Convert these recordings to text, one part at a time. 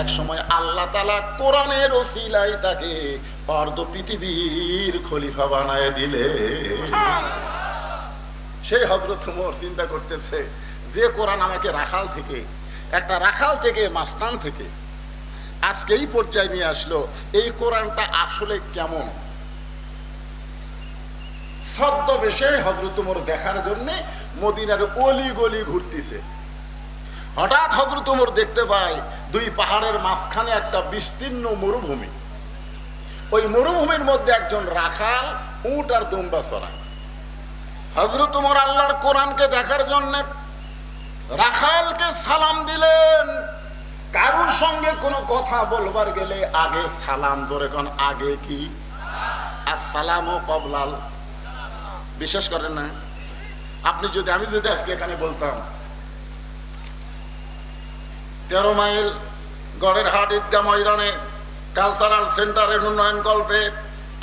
এক সময় আল্লাহ তালা কোরআনের ওসিলাই তাকে অর্ধ পৃথিবীর খলিফা বানায় দিলে। সেই হজরত উমর চিন্তা করতেছে, যে কোরআন আমাকে রাখাল থেকে, একটা রাখাল থেকে মাস্তান থেকে, আজকে এই পর্যায়ে নিয়ে আসলো, এই কোরআনটা আসলে কেমন? ছদ্মবেশে হজরত উমর দেখার জন্য মদিনার অলি গলি ঘুরতেছে। হঠাৎ হজরত উমর দেখতে পায় দুই পাহাড়ের মাঝখানে একটা বিস্তীর্ণ মরুভূমি। ওই মরুভূমির মধ্যে একজন রাখাল, উট আর দুম্বা চড়ায় হজরত উমর আল্লাহর কোরআনকে দেখার জন্য রাখালকে সালাম দিলেন। কারুর সঙ্গে কোনো কথা বলবার গেলে আগে সালাম ধরে কোন, আগে কি? আসসালাম ও কবলাল। বিশ্বাস করেন না? আপনি যদি, আমি যদি আজকে এখানে বলতাম তেরো মাইল গড়ের হাট ঈদগাহ ময়দানে কালচারাল সেন্টারের উন্নয়ন কল্পে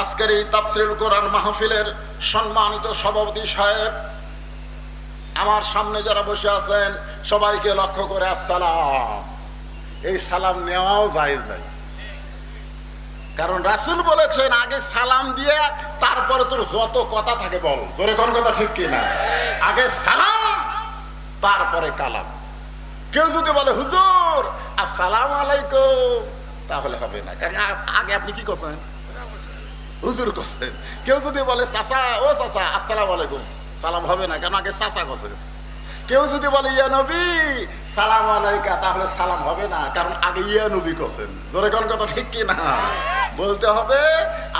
আজকের এই তাফসিল কোরআন মাহফিলের সম্মানিত সভাপতি সাহেব। আমার সামনে যারা বসে আছেন, সবাইকে লক্ষ্য করে আসসালাম। এই সালাম নেওয়াও যায় যায় কারণ রাসুল বলেছেন, আগে সালাম দিয়ে তারপরে তোর যত কথা থাকে বল। তোর কোন কথা ঠিক কি না আগে সালাম, তারপরে কালাম। কেউ যদি বলে, হুজুর, আসসালাম আলাইকুম, তাহলে হবে না। কারণ আগে আপনি কি করছেন? হুজুর করছেন। কেউ যদি বলে, চাচা, ও চাচা, আসসালাম আলাইকুম, সালাম হবে না কেন আগে চাচা করছেন কেউ যদি বলে, ইয়া নবী, সালাম আলাইকা, তাহলে সালাম হবে না, কারণ আগে ইয়া নবী করছেন। ধরে কোন কথা ঠিক কি না? বলতে হবে,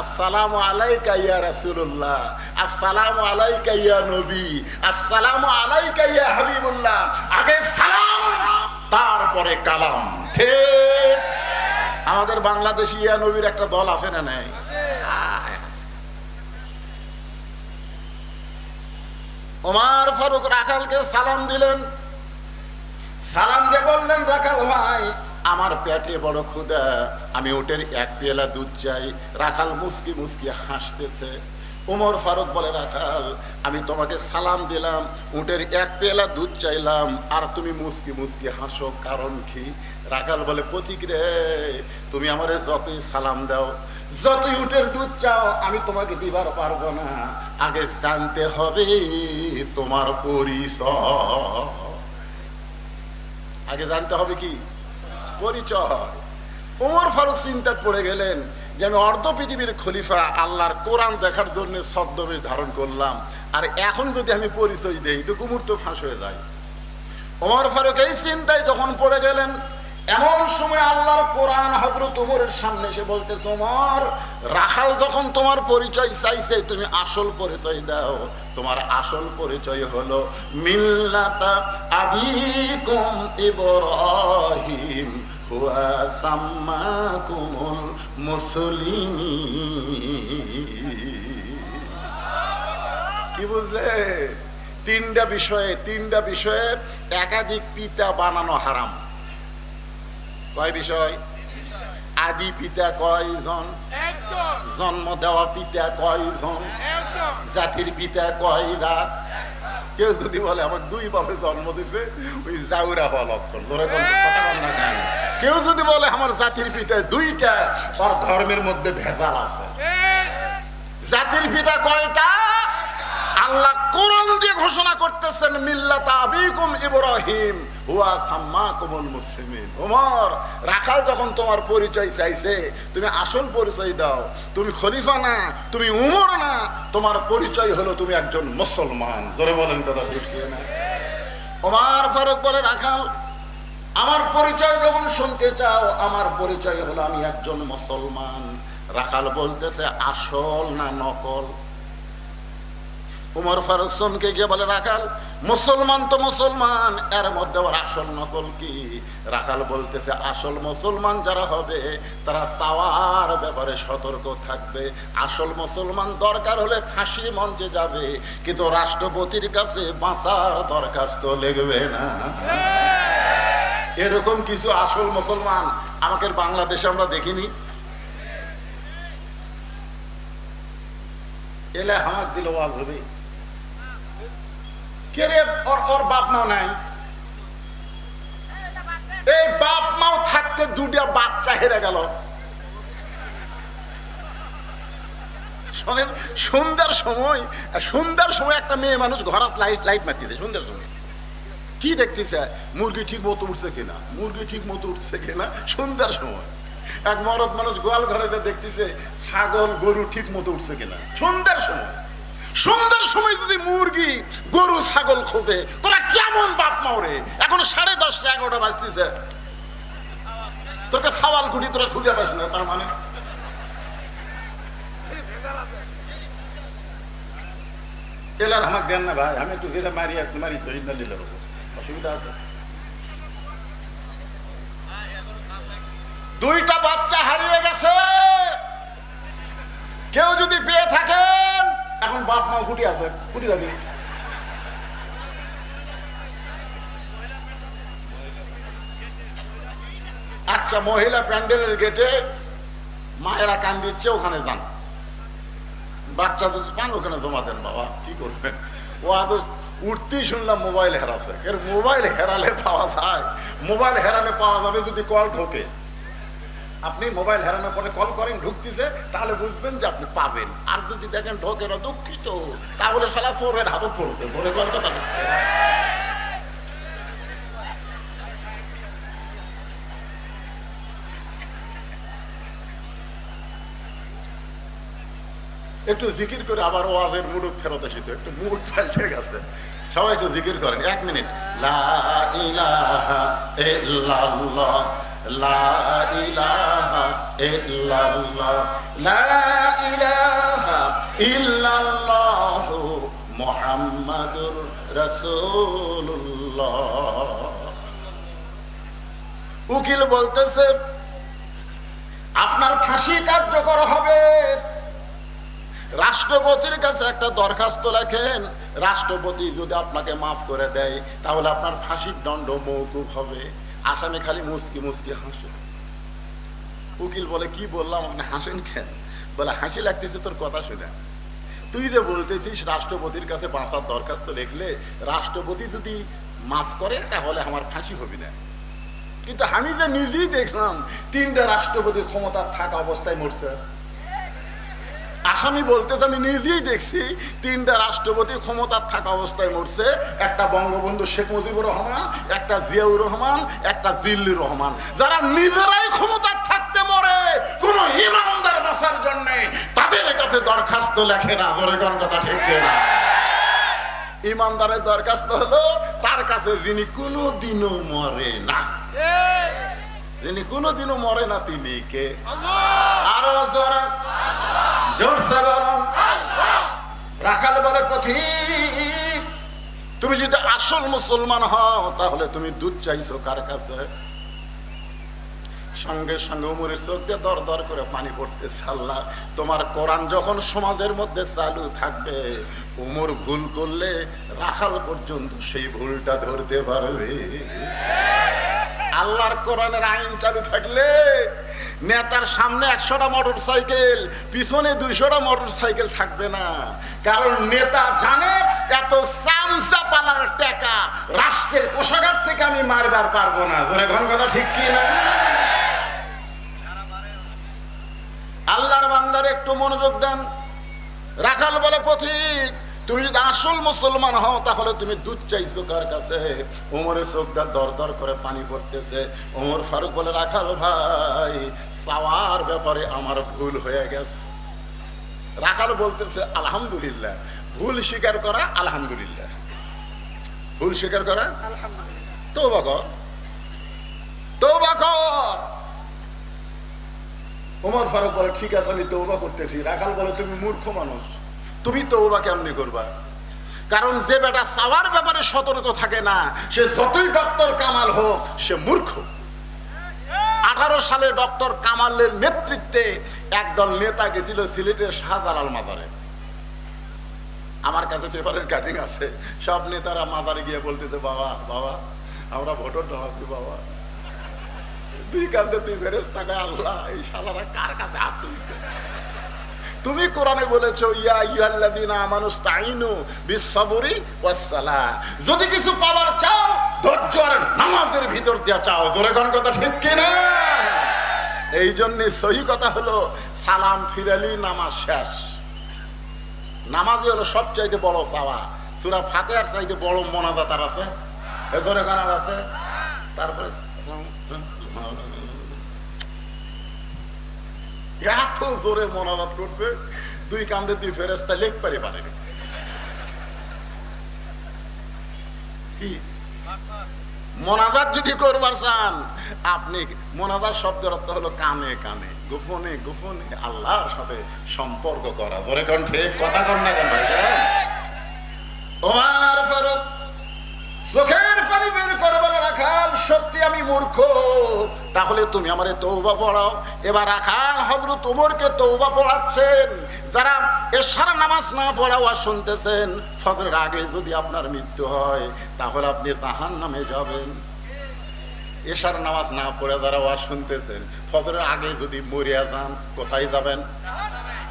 আসসালামু আলাইকা ইয়া রাসূলুল্লাহ, আসসালামু আলাইকা ইয়া নবী, আসসালামু আলাইকা ইয়া হাবিবুল্লাহ, আগে সালাম তারপরে কালাম। আমাদের বাংলাদেশি ইয়া নবীর একটা দল আছে না নাই। ওমার ফারুক রাখালকে সালাম দিলেন। সালাম দিয়ে বললেন, রাখাল ভাই, আমার পেটে বড় ক্ষুদা আমি ওটের এক পেলা দুধ চাই। রাখাল মুসকি মুসকি হাসতেছে। উমর ফারুক বলে রাখাল আমি তোমাকে সালাম দিলাম, উটের এক পেলা দুধ চাইলাম, আর তুমি মুসকি মুসকি হাসো, কারণ কি? রাখাল বলে প্রতীক রে, তুমি আমারে যতই সালাম দাও, যতই উটের দুধ চাও, আমি তোমাকে দিবার পারব না। আগে জানতে হবে তোমার পরিচয়। আগে জানতে হবে কি? পরিচয়। ওমর ফারুক চিন্তাত পড়ে গেলেন যে আমি অর্ধ পৃথিবীর খলিফা, আল্লাহর কোরআন দেখার জন্য ছদ্মবেশ ধারণ করলাম। আর এখন যদি আমি পরিচয় দেই, তো কুমুর তো ফাঁস হয়ে যায়। ওমর ফারুক এই চিন্তায় যখন পড়ে গেলেন, এমন সময় আল্লাহর কোরআন হজরত উমরের সামনে এসে বলতে তোমার রাখাল যখন তোমার পরিচয় চাইছে, তুমি আসল পরিচয় দাও। তোমার আসল পরিচয় হলো মিল্লাতা আবিকুম ইব্রাহিম। হুয়া মুসলিমিন কি বুঝলে? তিনটা বিষয়ে তিনটা বিষয়ে একাধিক পিতা বানানো হারাম। কয় বিষয়? আদি পিতা কয়জন? জন্ম দেওয়া পিতা কয়জন? জাতির পিতা কয়রা কেউ যদি বলে আমার দুই বাপে জন্ম দিছে ওই জাউরা হওয়া লক্ষণ ধরে কথা বল না কেন? কেউ যদি বলে আমার জাতির পিতা দুইটা ওর ধর্মের মধ্যে ভেজাল আছে। জাতির পিতা কয়টা? আল্লাহ কোরআন দিয়ে ঘোষণা করতেছেন, মিল্লাত আবিকুম ইব্রাহিম, হুয়া সাম্মাকুমুল মুসলিমিন। ওমর, রাখাল যখন তোমার পরিচয় চাইছে, তুমি আসল পরিচয় দাও। তুমি খলিফা না, তুমি উমর না, তোমার পরিচয় হলো তুমি একজন মুসলমান। জোরে বলেন কথা ঠিক না ওমর ফারুক বলে, রাখাল আমার পরিচয় যখন শুনতে চাও, আমার পরিচয় হলো আমি একজন মুসলমান। রাখাল বলতেছে, আসল না নকল? উমর ফারুক সোনকে গিয়ে বলে, রাখাল, মুসলমান তো মুসলমান, এর মধ্যে ওর আসল নকল কি? রাখাল বলতেছে, আসল মুসলমান যারা হবে, তারা চাওয়ার ব্যাপারে সতর্ক থাকবে। আসল মুসলমান দরকার হলে ফাঁসি মঞ্চে যাবে, কিন্তু রাষ্ট্রপতির কাছে বাঁচার দরখাস্ত লিখবে না। এরকম কিছু আসল মুসলমান আমাদের বাংলাদেশে আমরা দেখিনি। এলে হামাক দিল ওয়াজ হবে। কে রে, ওর বাপ মা নাই? এই বাপ মাও থাকতে দুটা বাচ্চা হেরে গেল। শোনেন, সন্ধ্যার সময় সন্ধ্যার সময় একটা মেয়ে মানুষ ঘরাত লাইট লাইট মারতেছে সন্ধ্যার সময়। কি দেখতেছে? মুরগি ঠিক মতো উঠছে কিনা? মুরগি ঠিক মতো উঠছে কিনা? সন্ধ্যার সময়। এক মরদ মানুষ গোয়াল ঘরে দেখতেছে, ছাগল, গরু ঠিক মতো উঠছে কিনা? সন্ধ্যার সময়। সন্ধ্যার সময় যদি মুরগি, গরু, ছাগল খোঁজে, তোরা কেমন বাপ মাওরে এখন সাড়ে দশটা, এগারোটা বাজতেছে। তোকে সওয়াল কুটি তোরা খুঁজে পাস না, তার মানে? এলার আমাকে দেন না ভাই, আমি একটু মারি আসতে, মারি তো, ইন্দার দিলে দুইটা বাচ্চা হারিয়ে গেছে। কেউ যদি পেয়ে থাকেন, এখন বাপ মা গুটি আছে গুটি যাবি আচ্ছা মহিলা প্যান্ডেলের গেটে মায়েরা কান দিচ্ছে, ওখানে যান। বাচ্চা যদি পান, ওখানে জমা দেন বাবা, কি করবেন? ও আদৌ উঠতেই শুনলাম মোবাইল হেরাছে এর মোবাইল হেরালে পাওয়া যায়। মোবাইল হেরালে পাওয়া যাবে যদি কল ঢোকে। আপনি মোবাইল হেরানোর পরে কল করেন, ঢুকতেছে, তাহলে বুঝবেন যে আপনি পাবেন। আর যদি দেখেন ঢোকে না, দুঃখিত। তাহলে খেলা চোরের হাতত পড়ছে, চোরের কথা একটু জিকির করে আবার ওয়াজের মুড ফেরত এসেছে একটু মুড পাল্টে গেছে। সবাই একটু জিকির করেন, এক মিনিট। উকিল বলতেছে, আপনার ফাঁসি কার্যকর হবে। রাষ্ট্রপতির কাছে একটা দরখাস্ত লেখেন, রাষ্ট্রপতি যদি আপনাকে মাফ করে দেয়, তাহলে আপনার ফাঁসির দণ্ড মৌকুব হবে। আসামি খালি মুসকি মুসকি হাসে। উকিল বলে, কি বললাম, আপনি হাসেন কেন? বলে, হাসি লাগতেছে তোর কথা শুনে। তুই যে বলতেছিস রাষ্ট্রপতির কাছে বাঁচার দরখাস্ত লিখলে, রাষ্ট্রপতি যদি মাফ করে, তাহলে আমার ফাঁসি হবে না। কিন্তু আমি যে নিজেই দেখলাম, তিনটা রাষ্ট্রপতি ক্ষমতা থাকা অবস্থায় মরছে। আসামি বলতেছে আমি নিজেই দেখছি তিনটা রাষ্ট্রপতি ক্ষমতার থাকা অবস্থায় মরছে। একটা বঙ্গবন্ধু শেখ মুজিবুর রহমান একটা জিয়াউর রহমান একটা জিল্লুর রহমান। যারা নিজেরাই ক্ষমতার থাকতে মরে কোন ইমানদার বাঁচার জন্য তাদের কাছে দরখাস্ত লেখে না। ধরে কোন কথা ঠিক না ইমানদারের দরখাস্ত হলো তার কাছে যিনি কোনো দিনও মরে না। যিনি কোনো দিনও মরে না তিনি কে? আরও জোরে। রাখাল বলে, পথিক, তুমি যদি আসল মুসলমান হও, তাহলে তুমি দুধ চাইছো কার কাছে? সঙ্গে সঙ্গে উমরের চোখ দিয়ে দর দর করে পানি পড়তেছে, আল্লাহ, তোমার কোরআন যখন সমাজের মধ্যে চালু থাকবে, উমর ভুল করলে রাখাল পর্যন্ত সেই ভুলটা ধরতে পারবে। আল্লাহর কোরআনের আইন চালু থাকলে নেতার সামনে একশোটা মোটর সাইকেল পিছনে দুইশোটা মোটর সাইকেল থাকবে না। কারণ নেতা জানে এত চামচা পালার টাকা রাষ্ট্রের কোষাগার থেকে আমি মারবার পারব না। ধরে ঘন কথা ঠিক কি না? আল্লাহর বান্দার একটু মনোযোগ দেন। রাখাল বলে, পথিক তুমি যদি আসল মুসলমান হও তাহলে তুমি দুধ চাইছো কার কাছে? ওমরের চোখটা দর দর করে পানি পড়তেছে। ওমর ফারুক বলে রাখাল ভাই চাওয়ার ব্যাপারে আমার ভুল হয়ে গেছে। রাখাল বলতেছে আলহামদুলিল্লাহ। ভুল স্বীকার করা আলহামদুলিল্লাহ। ভুল স্বীকার করা? তো কর। তৌবা কর। ওমর ফারুক বলে ঠিক আছে আমি তৌবা করতেছি। রাখাল বলে তুমি মূর্খ মানুষ। তুমি তৌবা কেমনি করবা? কারণ যে বেটা চাওয়ার ব্যাপারে সতর্ক থাকে না, সে যতই ডক্টর কামাল হোক, সে মূর্খ। আঠারো সালে ডক্টর কামালের নেতৃত্বে একদল নেতা গেছিল সিলেটের শাহজালাল মাজারে। আমার কাছে পেপারের কাটিং আছে। সব নেতারা মাজারে গিয়ে বলতেছে, বাবা বাবা, আমরা ভোটার ঢাকি বাবা। তুই কান্দে তুই ফেরেস টাকা আল্লাহ, এই শালারা কার কাছে হাত তুলছে? তুমি কোরআনে বলেছ, ইয়া ইউহাল্লাযিনা আমানুস্তাইনু বিসসাবরি ওয়াসসালাহ। যদি কিছু পাওয়ার চাও, ধৈর্য আর নামাজের ভিতর দিয়া চাও। জোরে কোন কথা ঠিক কিনা? এই জন্য সহি কথা হলো, সালাম ফিরালি, নামাজ শেষ। নামাজই হলো সবচাইতে বড় চাওয়া। সুরা ফাতে আর চাইতে বড় মনাজাতার আছে? এ জোরে কানার আছে? তারপরে এত জোরে মনাজাত করছে, দুই কান্দে দুই ফেরেস্তা লেখ পারি পারেনি কি? মোনাজাত যদি করবার চান, আপনি মোনাজাত শব্দের অর্থ হলো কানে কানে, গোপনে গোপনে আল্লাহর সাথে সম্পর্ক করা। ধরে কোন ঠিক, কথা কন না কেন ভাই ওমার ফারুক, চোখের পানি বের করে বলে রাখাল সত্যি আমি মূর্খ। তাহলে তুমি আমারে তৌবা পড়াও। এবার রাখাল হজরত উমরকে তৌবা পড়াচ্ছেন। যারা এসারা নামাজ না পড়াও আর শুনতেছেন, ফজরের আগে যদি আপনার মৃত্যু হয়, তাহলে আপনি তাহার নামে যাবেন। এশার নামাজ না পড়ে যারা ওয়াজ শুনতেছেন, ফজরের আগে যদি মরিয়া যান, কোথায় যাবেন?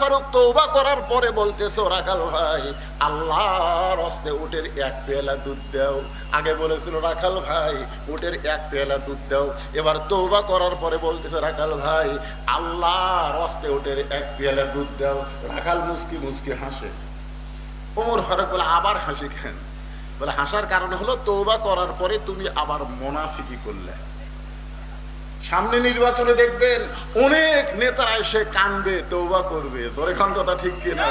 ফারুক তওবা করার পরে বলতেছে রাখাল ভাই এক দুধ দাও। আগে বলেছিল রাখাল ভাই এক দুধ দাও। এবার তৌবা করার পরে বলতেছে রাখাল ভাই, আল্লাহর হস্তে উটের এক পেয়ালা দুধ দাও। রাখাল মুসকি মুসকি হাসে। ওমর ফারুক বলে, আবার হাসি কেন? বলে, হাসার কারণ হলো তৌবা করার পরে তুমি আবার মোনাফিকি করলে। সামনে নির্বাচনে দেখবেন অনেক নেতারা এসে কান্দে তৌবা করবে। তোর এখন কথা ঠিক কিনা?